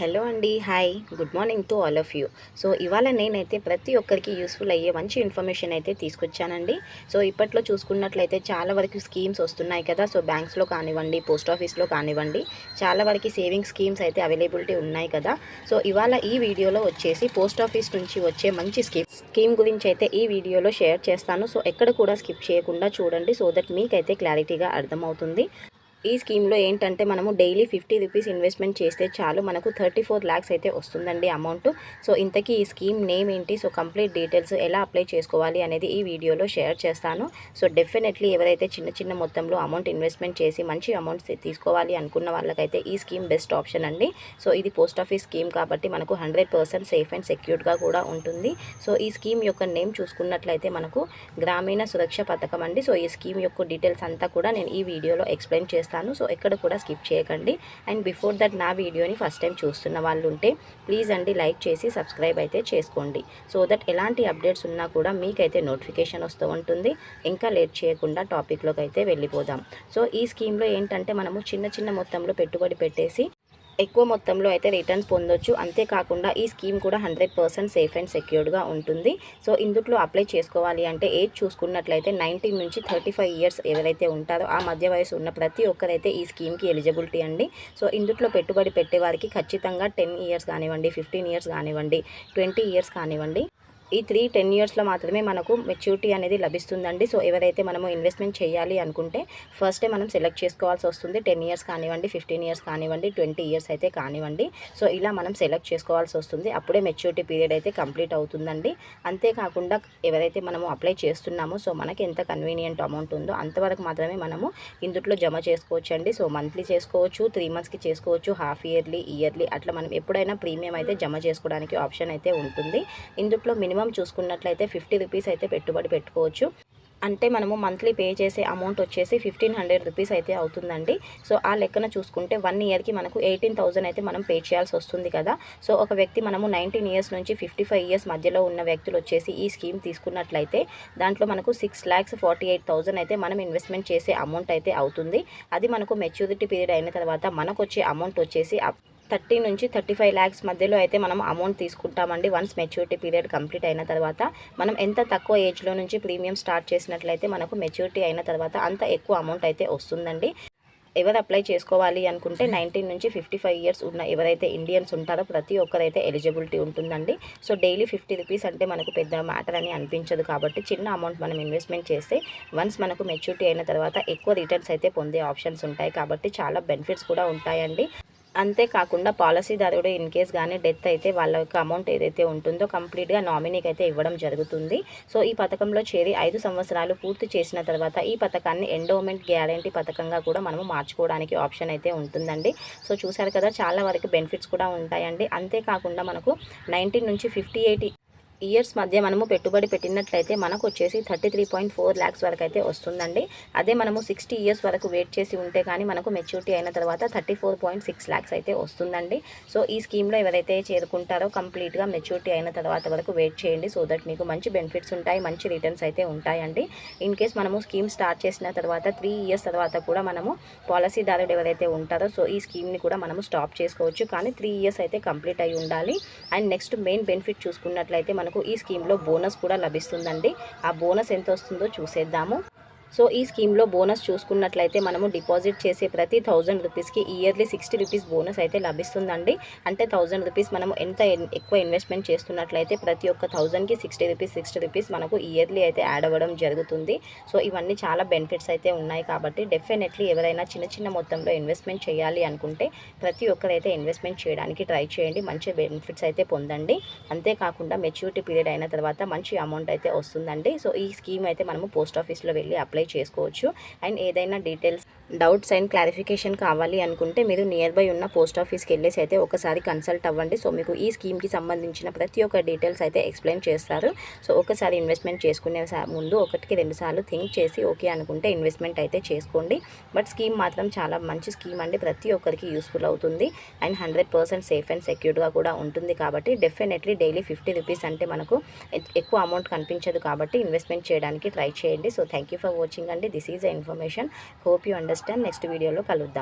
Hello అండి hi. Good morning to all of you. So ఇవాళ నేనైతే ప్రతి ఒక్కరికి యూస్ఫుల్ అయ్యే మంచి ఇన్ఫర్మేషన్ అయితే తీసుకొచ్చానండి. సో ఇప్పట్లో చూసుకున్నట్లయితే చాలా వరకు స్కీమ్స్ వస్తున్నాయి కదా. సో బ్యాంక్స్లో కానివ్వండి పోస్ట్ ఆఫీస్లో కానివ్వండి చాలా వరకు సేవింగ్ స్కీమ్స్ అయితే అవైలబిలిటీ ఉన్నాయి కదా. సో ఇవాళ ఈ వీడియోలో వచ్చేసి పోస్ట్ ఆఫీస్ నుంచి వచ్చే మంచి స్కీమ్ స్కీమ్ గురించి అయితే ఈ వీడియోలో షేర్ చేస్తాను. సో ఎక్కడ కూడా స్కిప్ చేయకుండా చూడండి. సో దట్ మీకైతే క్లారిటీగా అర్థమవుతుంది. ఈ స్కీమ్లో ఏంటంటే మనము డైలీ ఫిఫ్టీ రూపీస్ ఇన్వెస్ట్మెంట్ చేస్తే చాలు. మనకు థర్టీ ఫోర్ ల్యాక్స్ అయితే వస్తుందండి అమౌంట్. సో ఇంతకీ ఈ స్కీమ్ నేమ్ ఏంటి? సో కంప్లీట్ డీటెయిల్స్ ఎలా అప్లై చేసుకోవాలి అనేది ఈ వీడియోలో షేర్ చేస్తాను. సో డెఫినెట్లీ ఎవరైతే చిన్న చిన్న మొత్తంలో అమౌంట్ ఇన్వెస్ట్మెంట్ చేసి మంచి అమౌంట్స్ తీసుకోవాలి అనుకున్న వాళ్ళకైతే ఈ స్కీమ్ బెస్ట్ ఆప్షన్ అండి. సో ఇది పోస్ట్ ఆఫీస్ స్కీమ్ కాబట్టి మనకు హండ్రెడ్ పర్సెంట్ సేఫ్ అండ్ సెక్యూర్డ్గా కూడా ఉంటుంది. సో ఈ స్కీమ్ యొక్క నేమ్ చూసుకున్నట్లయితే మనకు గ్రామీణ సురక్ష పథకం అండి. సో ఈ స్కీమ్ యొక్క డీటెయిల్స్ అంతా కూడా నేను ఈ వీడియోలో ఎక్స్ప్లెయిన్ చేస్తాను. చేస్తాను. సో ఎక్కడ కూడా స్కిప్ చేయకండి. అండ్ బిఫోర్ దట్ నా వీడియోని ఫస్ట్ టైం చూస్తున్న వాళ్ళు ఉంటే ప్లీజ్ అండి లైక్ చేసి సబ్స్క్రైబ్ అయితే చేసుకోండి. సో దట్ ఎలాంటి అప్డేట్స్ ఉన్నా కూడా మీకైతే నోటిఫికేషన్ వస్తూ ఉంటుంది. ఇంకా లేట్ చేయకుండా టాపిక్లోకి అయితే వెళ్ళిపోదాం. సో ఈ స్కీమ్లో ఏంటంటే మనము చిన్న చిన్న మొత్తంలో పెట్టుబడి పెట్టేసి ఎక్కువ మొత్తంలో అయితే రిటర్న్స్ పొందొచ్చు. అంతేకాకుండా ఈ స్కీమ్ కూడా హండ్రెడ్ పర్సెంట్ సేఫ్ అండ్ సెక్యూర్డ్గా ఉంటుంది. సో ఇందులో అప్లై చేసుకోవాలి అంటే ఏజ్ చూసుకున్నట్లయితే నైన్టీన్ నుంచి థర్టీ ఫైవ్ ఇయర్స్ ఎవరైతే ఉంటారో ఆ మధ్య వయసు ఉన్న ప్రతి ఒక్కరైతే ఈ స్కీమ్కి ఎలిజిబిలిటీ అండి. సో ఇందులో పెట్టుబడి పెట్టే వారికి ఖచ్చితంగా టెన్ ఇయర్స్ కానివ్వండి ఫిఫ్టీన్ ఇయర్స్ కానివ్వండి ట్వంటీ ఇయర్స్ కానివ్వండి. ఈ త్రీ టెన్ ఇయర్స్లో మాత్రమే మనకు మెచ్యూరిటీ అనేది లభిస్తుందండి. సో ఎవరైతే మనము ఇన్వెస్ట్మెంట్ చేయాలి అనుకుంటే ఫస్టే మనం సెలెక్ట్ చేసుకోవాల్సి వస్తుంది. టెన్ ఇయర్స్ కానివ్వండి ఫిఫ్టీన్ ఇయర్స్ కానివ్వండి ట్వంటీ ఇయర్స్ అయితే కానివ్వండి. సో ఇలా మనం సెలెక్ట్ చేసుకోవాల్సి వస్తుంది. అప్పుడే మెచ్యూరిటీ పీరియడ్ అయితే కంప్లీట్ అవుతుందండి. అంతేకాకుండా ఎవరైతే మనము అప్లై చేస్తున్నామో సో మనకి ఎంత కన్వీనియంట్ అమౌంట్ ఉందో అంతవరకు మాత్రమే మనము ఇందులో జమ చేసుకోవచ్చు అండి సో మంత్లీ చేసుకోవచ్చు త్రీ మంత్స్కి చేసుకోవచ్చు హాఫ్ ఇయర్లీ ఇయర్లీ అట్లా మనం ఎప్పుడైనా ప్రీమియం అయితే జమ చేసుకోవడానికి ఆప్షన్ అయితే ఉంటుంది. ఇందులో మినిమం మినిమం చూసుకున్నట్లయితే ఫిఫ్టీ రూపీస్ అయితే పెట్టుబడి పెట్టుకోవచ్చు. అంటే మనము మంత్లీ పే చేసే అమౌంట్ వచ్చేసి ఫిఫ్టీన్ హండ్రెడ్ రూపీస్ అయితే అవుతుందండి. సో ఆ లెక్కన చూసుకుంటే వన్ ఇయర్కి మనకు ఎయిటీన్ థౌసండ్ అయితే మనం పే చేయాల్సి వస్తుంది కదా. సో ఒక వ్యక్తి మనము నైన్టీన్ ఇయర్స్ నుంచి ఫిఫ్టీ ఫైవ్ ఇయర్స్ మధ్యలో ఉన్న వ్యక్తులు వచ్చేసి ఈ స్కీమ్ తీసుకున్నట్లయితే దాంట్లో మనకు six lakhs forty eight thousand అయితే మనం ఇన్వెస్ట్మెంట్ చేసే అమౌంట్ అయితే అవుతుంది. అది మనకు మెచ్యూరిటీ పీరియడ్ అయిన తర్వాత మనకు వచ్చే అమౌంట్ వచ్చేసి థర్టీ నుంచి థర్టీ ఫైవ్ ల్యాక్స్ మధ్యలో అయితే మనం అమౌంట్ తీసుకుంటామండి. వన్స్ మెచ్యూరిటీ పీరియడ్ కంప్లీట్ అయిన తర్వాత మనం ఎంత తక్కువ ఏజ్లో నుంచి ప్రీమియం స్టార్ట్ చేసినట్లయితే మనకు మెచ్యూరిటీ అయిన తర్వాత అంత ఎక్కువ అమౌంట్ అయితే వస్తుందండి. ఎవరు అప్లై చేసుకోవాలి అనుకుంటే నైన్టీన్ నుంచి ఫిఫ్టీ ఫైవ్ ఇయర్స్ ఉన్న ఎవరైతే ఇండియన్స్ ఉంటారో ప్రతి ఒక్కరైతే ఎలిజిబిలిటీ ఉంటుందండి. సో డైలీ ఫిఫ్టీ రూపీస్ అంటే మనకు పెద్ద మ్యాటర్ అని అనిపించదు కాబట్టి చిన్న అమౌంట్ మనం ఇన్వెస్ట్మెంట్ చేస్తే వన్స్ మనకు మెచ్యూరిటీ అయిన తర్వాత ఎక్కువ రిటర్న్స్ అయితే పొందే ఆప్షన్స్ ఉంటాయి కాబట్టి చాలా బెనిఫిట్స్ కూడా ఉంటాయండి. అంతేకాకుండా పాలసీదారుడు ఇన్ కేస్ కానీ డెత్ అయితే వాళ్ళ యొక్క అమౌంట్ ఏదైతే ఉంటుందో కంప్లీట్గా నామినీకి అయితే ఇవ్వడం జరుగుతుంది. సో ఈ పథకంలో చేరి ఐదు సంవత్సరాలు పూర్తి చేసిన తర్వాత ఈ పథకాన్ని ఎండోమెంట్ గ్యారంటీ పథకంగా కూడా మనము మార్చుకోవడానికి ఆప్షన్ అయితే ఉంటుందండి. సో చూసారు కదా చాలా వరకు బెనిఫిట్స్ కూడా ఉంటాయండి. అంతేకాకుండా మనకు నైన్టీన్ నుంచి ఫిఫ్టీ ఎయిటీ ఇయర్స్ మధ్య మనము పెట్టుబడి పెట్టినట్లయితే మనకు వచ్చేసి thirty three point four lakhs వరకు అయితే వస్తుందండి. అదే మనము సిక్స్టీ ఇయర్స్ వరకు వెయిట్ చేసి ఉంటే కానీ మనకు మెచ్యూరిటీ అయిన తర్వాత thirty four point six lakhs అయితే వస్తుందండి. సో ఈ స్కీమ్లో ఎవరైతే చేరుకుంటారో కంప్లీట్గా మెచ్యూరిటీ అయిన తర్వాత వరకు వెయిట్ చేయండి. సో దట్ మీకు మంచి బెనిఫిట్స్ ఉంటాయి మంచి రిటర్న్స్ అయితే ఉంటాయండి. ఇన్ కేస్ మనము స్కీమ్ స్టార్ట్ చేసిన తర్వాత త్రీ ఇయర్స్ తర్వాత కూడా మనము పాలసీదారుడు ఎవరైతే ఉంటారో సో ఈ స్కీమ్ని కూడా మనము స్టాప్ చేసుకోవచ్చు. కానీ త్రీ ఇయర్స్ అయితే కంప్లీట్ అయి ఉండాలి. అండ్ నెక్స్ట్ మెయిన్ బెనిఫిట్ చూసుకున్నట్లయితే మనకు ఈ స్కీమ్లో బోనస్ కూడా లభిస్తుందండి. ఆ బోనస్ ఎంత వస్తుందో చూసేద్దాము. సో ఈ స్కీమ్లో బోనస్ చూసుకున్నట్లయితే మనము డిపాజిట్ చేసే ప్రతి థౌజండ్ రూపీస్కి ఇయర్లీ సిక్స్టీ రూపీస్ బోనస్ అయితే లభిస్తుందండి. అంటే థౌజండ్ రూపీస్ మనము ఎంత ఎక్కువ ఇన్వెస్ట్మెంట్ చేస్తున్నట్లయితే ప్రతి ఒక్క థౌజండ్కి సిక్స్టీ రూపీస్ సిక్స్టీ రూపీస్ మనకు ఇయర్లీ అయితే యాడ్ అవ్వడం జరుగుతుంది. సో ఇవన్నీ చాలా బెనిఫిట్స్ అయితే ఉన్నాయి కాబట్టి డెఫినెట్లీ ఎవరైనా చిన్న చిన్న మొత్తంలో ఇన్వెస్ట్మెంట్ చేయాలి అనుకుంటే ప్రతి ఒక్కరైతే ఇన్వెస్ట్మెంట్ చేయడానికి ట్రై చేయండి. మంచి బెనిఫిట్స్ అయితే పొందండి. అంతేకాకుండా మెచ్యూరిటీ పీరియడ్ అయిన తర్వాత మంచి అమౌంట్ అయితే వస్తుందండి. సో ఈ స్కీమ్ అయితే మనము పోస్ట్ ఆఫీస్లో వెళ్ళి అప్లై అప్లై చేసుకోవచ్చు. అండ్ ఏదైనా డీటెయిల్స్ డౌట్స్ అండ్ క్లారిఫికేషన్ కావాలి అనుకుంటే మీరు నియర్ బై ఉన్న పోస్ట్ ఆఫీస్కి వెళ్ళేసి అయితే ఒకసారి కన్సల్ట్ అవ్వండి. సో మీకు ఈ స్కీమ్కి సంబంధించిన ప్రతి ఒక్క డీటెయిల్స్ అయితే ఎక్స్ప్లెయిన్ చేస్తారు. సో ఒకసారి ఇన్వెస్ట్మెంట్ చేసుకునే ముందు ఒకటికి రెండు సార్లు థింక్ చేసి ఓకే అనుకుంటే ఇన్వెస్ట్మెంట్ అయితే చేసుకోండి. బట్ స్కీమ్ మాత్రం చాలా మంచి స్కీమ్ అండి. ప్రతి ఒక్కరికి యూస్ఫుల్ అవుతుంది. And hundred percent safe and సెక్యూర్డ్గా కూడా ఉంటుంది కాబట్టి డెఫినెట్లీ డైలీ ఫిఫ్టీ రూపీస్ అంటే మనకు ఎక్కువ అమౌంట్ కనిపించదు కాబట్టి ఇన్వెస్ట్మెంట్ చేయడానికి ట్రై చేయండి. సో థ్యాంక్ ఫర్ వాచింగ్ అండి. This is information. Hope you understand next వీడియోలో కలుద్దాం.